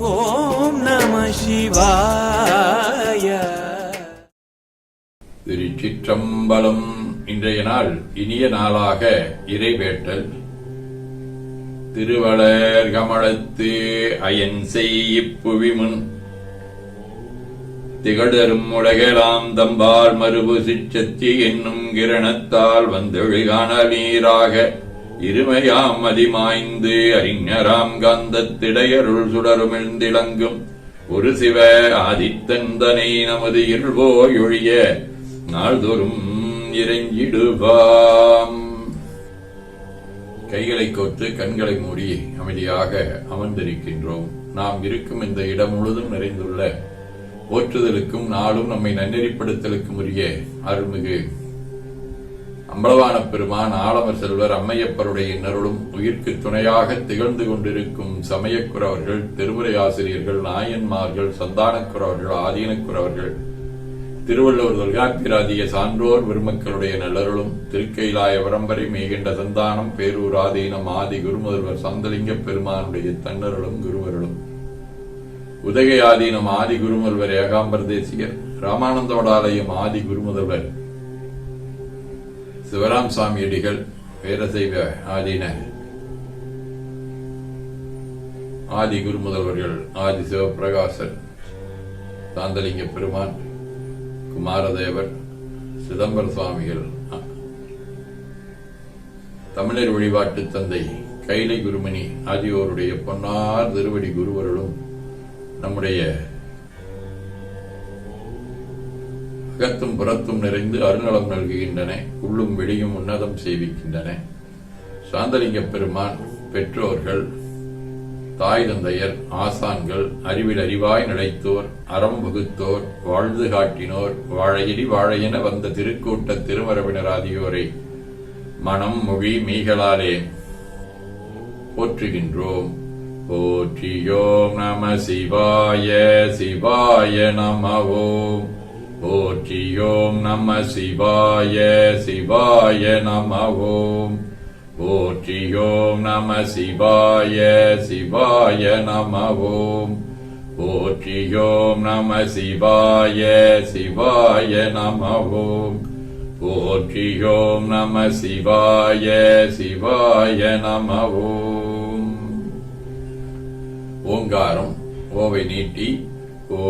ஓம் நம சிவாய. திருச்சிற்றம்பலம் இன்றைய நாள் இனிய நாளாக இறைவேட்டல். திருவளர் கமலத்து அயன் செய்யிப்புவிமுன் திகழரும் உலகெலாம் தம்பால் மறுபு சிச்சத்தி என்னும் கிரணத்தால் வந்தொழிகான நீராக. இருமையாம் அதிமாய்ந்து அறிஞராம் காந்தத்திடையருள் சுடருமிழ்ந்திளங்கும் ஒரு சிவ ஆதித்தந்தனை நமது இருள்வோயொழிய நாள்தோறும் இறைஞ்சிடுவாம் கைகளை கோர்த்து கண்களை மூடி அமைதியாக அமர்ந்திருக்கின்றோம். நாம் இருக்கும் இந்த இடம் முழுதும் நிறைந்துள்ள போற்றுதலுக்கும் நாளும் நம்மை நன்னெறிப்படுத்தலுக்கும் உரிய அருள்மிகு அம்பளவான பெருமான் ஆலமர் செல்வர் அம்மையப்பருடைய இன்னருளும் உயிர்க்கு துணையாக திகழ்ந்து கொண்டிருக்கும் சமயக்குறவர்கள் திருமுறை ஆசிரியர்கள் நாயன்மார்கள் சந்தானக்குறவர்கள் ஆதீனக்குறவர்கள் திருவள்ளுவர் துர்காத்திராதிய சான்றோர் பெருமக்களுடைய நல்லருளும் திருக்கைலாய வரம்பரை மேகின்ற சந்தானம் பேரூர் ஆதீனம் ஆதி குருமுதல்வர் சந்தலிங்க பெருமானுடைய தன்னருளும் குருவருளும். உதகை ஆதீனம் ஆதி குருமுதல்வர் ஏகாம்பர ராமானந்தோட ராமானந்தோடாலயம் ஆதி குருமுதல்வர் சிவராம் சாமி அடிகள் வீரசைவ ஆதீன ஆதி குருமுதல்வர்கள் ஆதி சிவபிரகாசர் சாந்தலிங்க பெருமான் குமாரதேவர் சிதம்பர சுவாமிகள் தமிழர் வழிபாட்டு தந்தை கைலை குருமணி ஆகியோருடைய பொன்னார் திருவடி குருவர்களும் நம்முடைய அகத்தும் புறத்தும் நிறைந்து அருநலம் நல்குகின்றன. உள்ளும் வெளியும் உன்னதம் செய்விக்கின்றன. சாந்தலிங்க பெருமான் பெற்றோர்கள் தாய் தந்தையர் ஆசான்கள் அறிவில் அறிவாய் நிலைத்தோர் அறம் வகுத்தோர் வாழ்ந்து காட்டினோர் வாழையடி வாழையென வந்த திருக்கூட்ட திருமரபினர் ஆகியோரை மனம் மொழி மீகளாலே போற்றுகின்றோம். போற்றியோம் நம சிவாய சிவாய நம ஓம் போற்றியோம் நம சிவாய சிவாய நம ஓம் போற்றியோம் நம சிவாய சிவாய நம ஓம் போற்றியோம் நம சிவாய சிவாய நம ஓம் போற்றியோம் நம சிவாய சிவாய நம ஓம் ஓங்காரம் ஓவை நீட்டி ஓ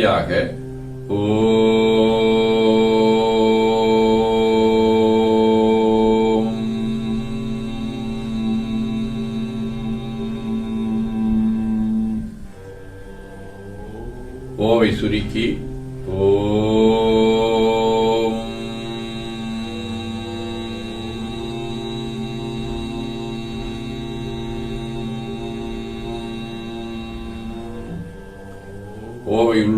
இணையாக ஓம் ஓவை சுருக்கி ஓம்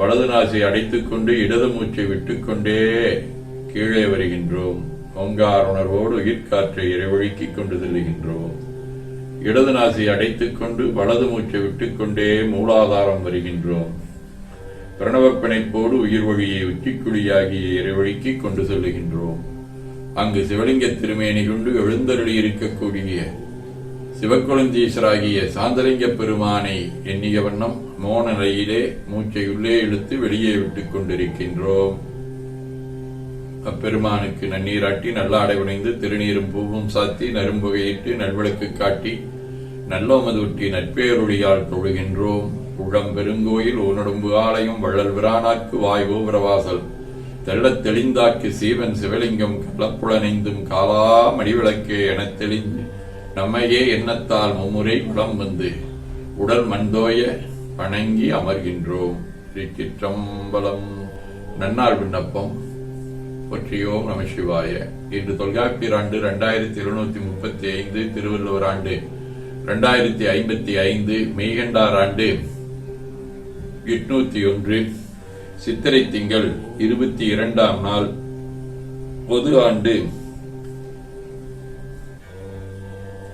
வலது நாசை அடைத்துக்கொண்டு இடது மூச்சை விட்டுக்கொண்டே கீழே வருகின்றோம். ஓங்கார் உணர்வோடு உயிர்காற்றை இறைவழுக்கிக் கொண்டு செல்லுகின்றோம். இடது நாசை அடைத்துக்கொண்டு வலது மூச்சை விட்டுக்கொண்டே மூலாதாரம் வருகின்றோம். பிரணவ பிணைப்போடு உயிர் வழியை உச்சிக்குழியாகிய இறைவழுக்கிக் கொண்டு செல்லுகின்றோம். அங்கு சிவலிங்க திருமேனி கொண்டு எழுந்தருளி இருக்கக்கூடிய சிவக்குழந்தீசராகிய சாந்தலிங்க பெருமானை எண்ணிய வண்ணம் மோன நிலையிலே மூச்சை உள்ளே இழுத்து வெளியே விட்டுக் கொண்டிருக்கின்றோம். அப்பெருமானுக்கு நன்னீராட்டி நல்ல அடைவுணைந்து திருநீரும் பூவும் சாத்தி நரும்புகையிட்டு நல்விளக்கு காட்டி நல்லோமதூட்டி நட்பேருளியால் தொழுகின்றோம். உழம் பெருங்கோயில் ஊனடும்பு ஆலயம் வள்ளல் விரானாக்கு வாய் கோபுரவாசல் தெள்ளத் தெளிந்தாக்கு சீவன் சிவலிங்கம் கலப்புழனைந்தும் காலா மடிவிளக்கே எனத் தெளிந்து நம்மையே எண்ணத்தால் மும்முறை குளம் வந்து உடல் மண்தோய வணங்கி அமர்கின்றோம். திருச்சிற்றம்பலம் நன்னாள் விண்ணப்பம். ஒற்றியோம் நம சிவாய. இன்று தொல்காப்பியர் ஆண்டு இரண்டாயிரத்தி இருநூத்தி முப்பத்தி ஐந்து திருவள்ளுவர் ஆண்டு இரண்டாயிரத்தி ஐம்பத்தி ஐந்து மெய்கண்டார் ஆண்டு எட்நூத்தி ஒன்று சித்திரை திங்கள் இருபத்தி இரண்டாம் நாள் பொது ஆண்டு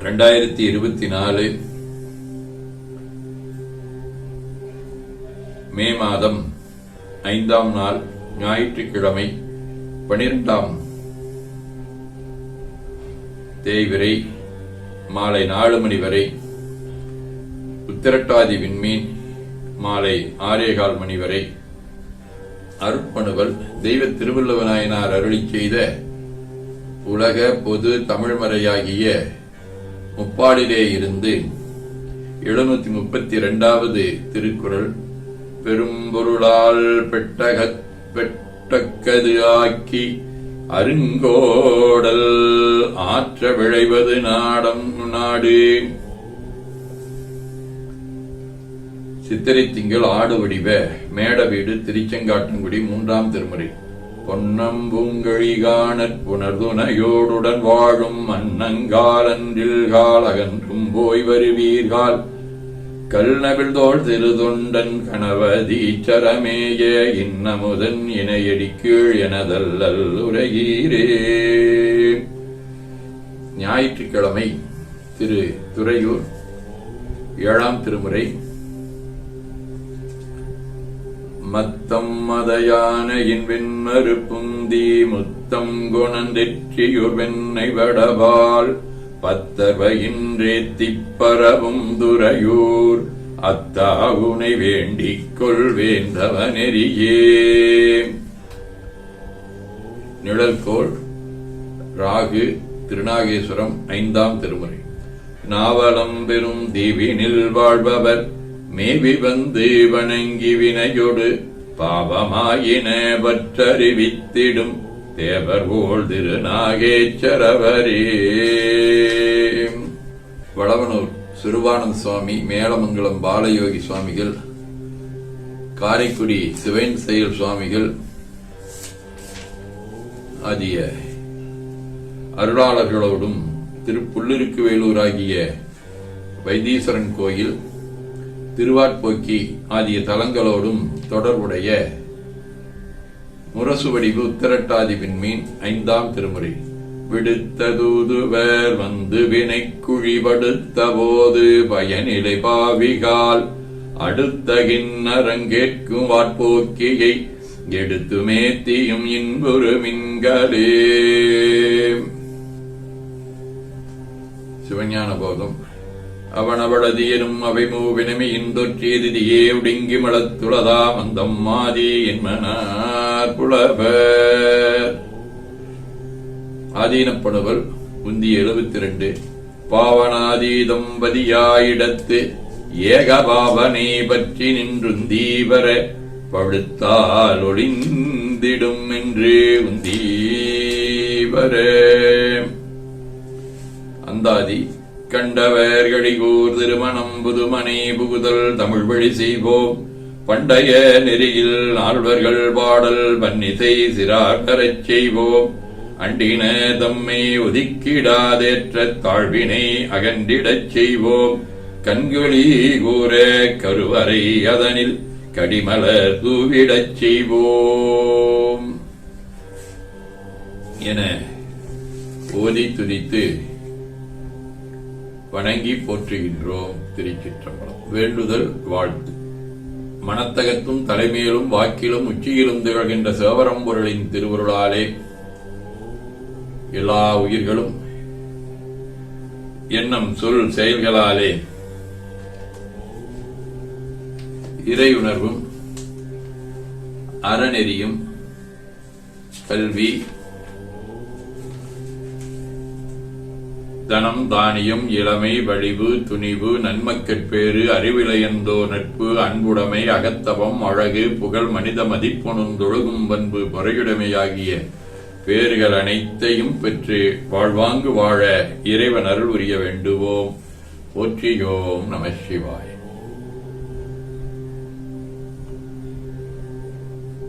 ரெண்டாயிரத்தி இருபத்தி நாலு மே மாதம் ஐந்தாம் நாள் ஞாயிற்றுக்கிழமை பனிரெண்டாம் தேய்விரை மாலை நாலு மணி வரை உத்திரட்டாதி விண்மீன் மாலை ஆறேகால் மணி வரை அருட்பணுவல் தெய்வ திருவள்ளுவநாயனார் அருளி செய்த உலக பொது தமிழ்மறையாகிய முப்பாடிலே இருந்து எழுநூத்தி முப்பத்தி இரண்டாவது திருக்குறள். பெரும்பொருளால் பெட்டகத் பெட்டக்கது ஆக்கி அருங்கோடல் ஆற்ற விளைவது நாடம் நாடு. சித்திரை திங்கள் ஆடு வடிவ மேட வீடு திருச்செங்காட்டங்குடி மூன்றாம் திருமுறை. பொன்னம்பூங்கழிகாணற் புனர்துணையோடுடன் வாழும் மன்னங்காலன்றில் காலகன்றும் போய் வருவீர்கள் கல்நவிழ்தோள் திருதொண்டன் கணவதீச்சரமேய இன்னமுதன் இணையடிக்கீழ் எனதல்லல் உரையீரே ஞாயிற்றுக்கிழமை திரு துறையூர் ஏழாம் திருமுறை மத்தம் மதையானையின் வெண்மறுப்புந்தி முத்தம் குணந்தெற்றியுர் வெண்ணை வடபால் பத்தர்வயின்றேத்திப் பரவும் துறையூர். அத்தாவுனை வேண்டிக் கொள்வேந்தவனெறியே நிழல்கோள் ராகு திருநாகேஸ்வரம் ஐந்தாம் திருமுறை. நாவலம் பெரும் தீவினில் வாழ்பவர். மேவி வந்து வணங்கி வினையொடு பாவமாயின பற்றறிவித்திடும் தேவர் போல் திருநாகேச்சரவரே வளவனூர் சிறுவானந்த சுவாமி மேலமங்கலம் பாலயோகி சுவாமிகள் காரைக்குடி சிவன் செயல் சுவாமிகள் ஆகிய அருளாளர்களோடும் திருப்புள்ளிருக்கு வேலூராகிய வைத்தீஸ்வரன் கோயில் திருவாட்போக்கி ஆகிய தலங்களோடும் தொடர்புடைய முரசுவடிவு உத்திரட்டாதி விண்மீன் ஐந்தாம் திருமுறை. விடுத்த தூதுவர் வந்து வினை குழிபடுத்த போது பயனிலை பாவிகால் அடுத்தகின்னரங்கேற்கும் வாட்போக்கியை எடுத்து மேத்தியும் இன்புறு மின்களே சிவஞான போதம் அவனவளதியனும் அவை மூவினமி இந்தொற்றியதியே உடுங்கி மலத்துளதா மந்தம் மாதி என்மனார் புலவர். ஆதீனப்படுவல் உந்தி எழுபத்தி ரெண்டு பாவனாதீதம் பதியாயிடத்து ஏகபாவனை பற்றி நின்றுந்தீவர பழுத்தால் ஒளிந்திடும் கண்டவர் கடிகூர் திருமணம் புதுமனை புகுதல் தமிழ் வழி செய்வோம். பண்டைய நெறியில் நால்வர்கள் பாடல் பன்னிசை சிறார்கரச் செய்வோம். அண்டின தம்மை ஒதுக்கிடாதேற்ற தாழ்வினை அகன்றிடச் செய்வோம். கண்களி கூற கருவறை அதனில் கடிமலர் தூவிடச் செய்வோம். என ஓதி துதித்து வணங்கி போற்றுகின்றோம் திருச்சிற்றம்பலம். வேண்டுதல் வாழ்த்து. மனத்தகத்தும் தலைமையிலும் வாக்கிலும் உச்சியிலும் திகழ்கின்ற சேவரம்பொருளின் திருவருளாலே எல்லா உயிர்களும் எண்ணம் சொல் செயல்களாலே இறையுணர்வும் அறநெறியும் கல்வி தனம் தானியம் இளமை வழிவு துணிவு நன்மக்கட்பேறு அறிவிலையந்தோ நட்பு அன்புடைமை அகத்தவம் அழகு புகழ் மனித மதிப்புணர்ந்தொழுகும் பண்பு பொறையுடைமையாகிய பேறுகள் அனைத்தையும் பெற்று வாழ்வாங்கு வாழ இறைவன் அருள் உரிய வேண்டுவோம். போற்றியோம் நம சிவாய்.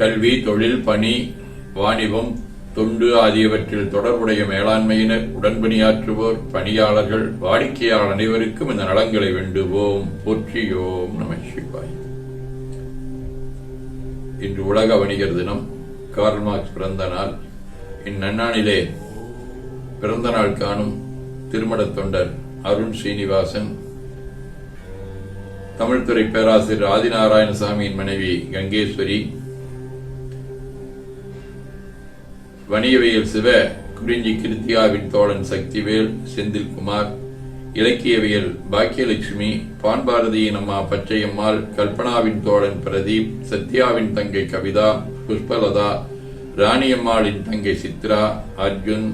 கல்வி தொழில் பணி வாணிபம் தொண்டு ஆகியவற்றில் தொடர்புடைய மேலாண்மையினர் உடன்பணியாற்றுவோர் பணியாளர்கள் வாடிக்கையாளர் அனைவருக்கும் இந்த நலங்களை வேண்டுவோம். போற்றியோம் நம சிவாய். இன்று உலக வணிகர் தினம். கார்ல் மார்க்ஸ் பிறந்த நாள். இந்நன்னாளிலே பிறந்த நாள் காணும் திருமண தொண்டர் அருண் ஸ்ரீனிவாசன் தமிழ்துறை பேராசிரியர் ஆதிநாராயணசாமியின் மனைவி கங்கேஸ்வரி. வணிகவியல் சிவ குறிஞ்சி கிருத்தியாவின் தோழன் சக்திவேல் செந்தில்குமார் இலக்கியவியல் பாக்கியலட்சுமி பான்பாரதியின் அம்மா பச்சையம்மாள் கல்பனாவின் தோழன் பிரதீப் சத்யாவின் தங்கை கவிதா புஷ்பலதா ராணியம்மாளின் தங்கை சித்ரா அர்ஜுன்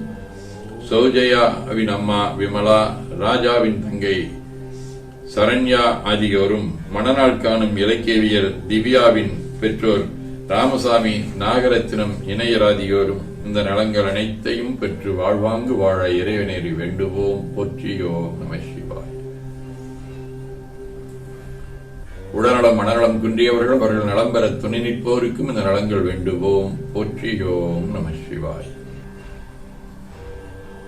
சௌஜயாவின் அம்மா விமலா ராஜாவின் தங்கை சரண்யா ஆகியோரும் மணநாள் காணும் இலக்கியவியல் திவ்யாவின் பெற்றோர் ராமசாமி நாகரத்தினம் இணையராதியோரும் இந்த நலங்கள் அனைத்தையும் பெற்று வாழ்வாங்கு வாழ இறைவனேறி வேண்டுவோம். போற்றியோ நம சிவாய். உடல்நலம் மனநலம் குன்றியவர்கள் அவர்கள் நலம் பெற துணை நிற்போருக்கும் இந்த நலங்கள் வேண்டுவோம். போற்றியோம் நம சிவாய்.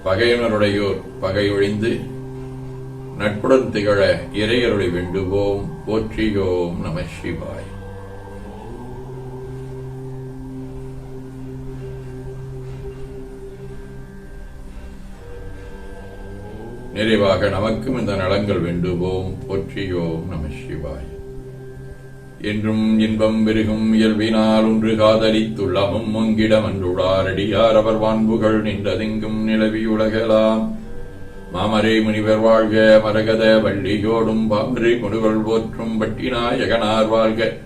பகையினருடையோர் பகை ஒழிந்து நட்புடன் திகழ இறையருளை வேண்டுவோம். போற்றியோம் நம சிவாய். நிறைவாக நமக்கும் இந்த நலங்கள் வேண்டுவோம். போற்றியோம் நம சிவாய். என்றும் இன்பம் பெருகும் இயல்பினால் ஒன்று காதலித்துள்ளமும் மொங்கிடம் அன்றுடாரடியார் அவர் வான்புகள் நின்றதெங்கும் நிலவி உலகலாம். மாமரை முனிவர் வாழ்க மரகத வள்ளியோடும் பாமரை முனிவர் போற்றும் பட்டினாயகனார் வாழ்க.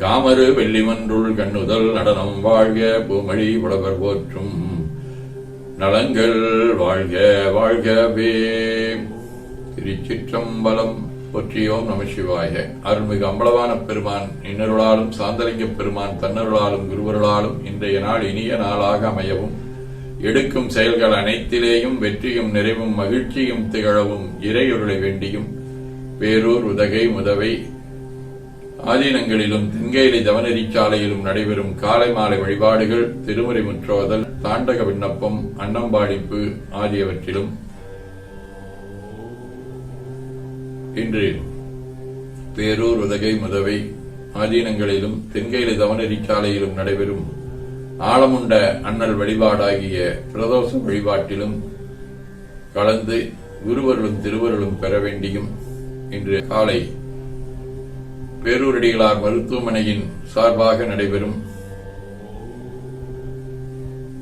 காமரு வெள்ளிமன்றுள் கண்ணுதல் நடனம் வாழ்க பூமழி உழவர் போற்றும் நலங்கள் வாழ்க வாழ்கவே திருச்சிற்றம்பலம் போற்றியோம் நம சிவாய. அருள்மிகு அம்பலவான பெருமான் இன்னருளாலும் சாந்தலிங்க பெருமான் தன்னருளாலும் குருவருளாலும் இன்றைய நாள் இனிய நாளாக அமையவும். எடுக்கும் செயல்கள் அனைத்திலேயும் வெற்றியும் நிறைவும் மகிழ்ச்சியும் திகழவும் இறையொருளை வேண்டியும். பேரூர் உதகை முதவை ஆதீனங்களிலும் தென்கேலி தவநெறிச்சாலையிலும் நடைபெறும் காலை மாலை வழிபாடுகள் திருமுறை முற்றோதல் தாண்டக விண்ணப்பம் அன்னம்பாடிப்பு ஆகியவற்றிலும் இன்று பேரூர் உதகை முதவை ஆதீனங்களிலும் தென்கேலி தவநெறிச்சாலையிலும் நடைபெறும் ஆழமுண்ட அண்ணல் வழிபாடாகிய பிரதோஷ வழிபாட்டிலும் கலந்து குருவர்களும் திருவருளும் பெற வேண்டியும் இன்று காலை பேரூரடிகளார் மருத்துவமனையின் சார்பாக நடைபெறும்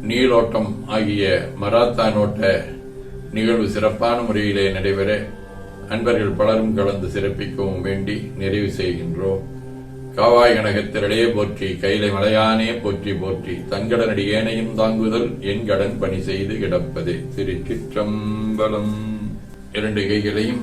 நீளோட்டம் ஆகிய மராத்தான் ஓட்ட நிகழ்வு சிறப்பான முறையிலே நடைபெற அன்பர்கள் பலரும் கலந்து சிறப்பிக்கவும் வேண்டி நிறைவு செய்கின்றோம். காவாய் கனகத்திரளே போற்றி கைலை மலையானே போற்றி போற்றி தங்கடனடி ஏனையும் தாங்குதல் என் கடன் பணி செய்து கிடப்பதே. திருச்சிற்றம்பலம். இரண்டு கைகளையும்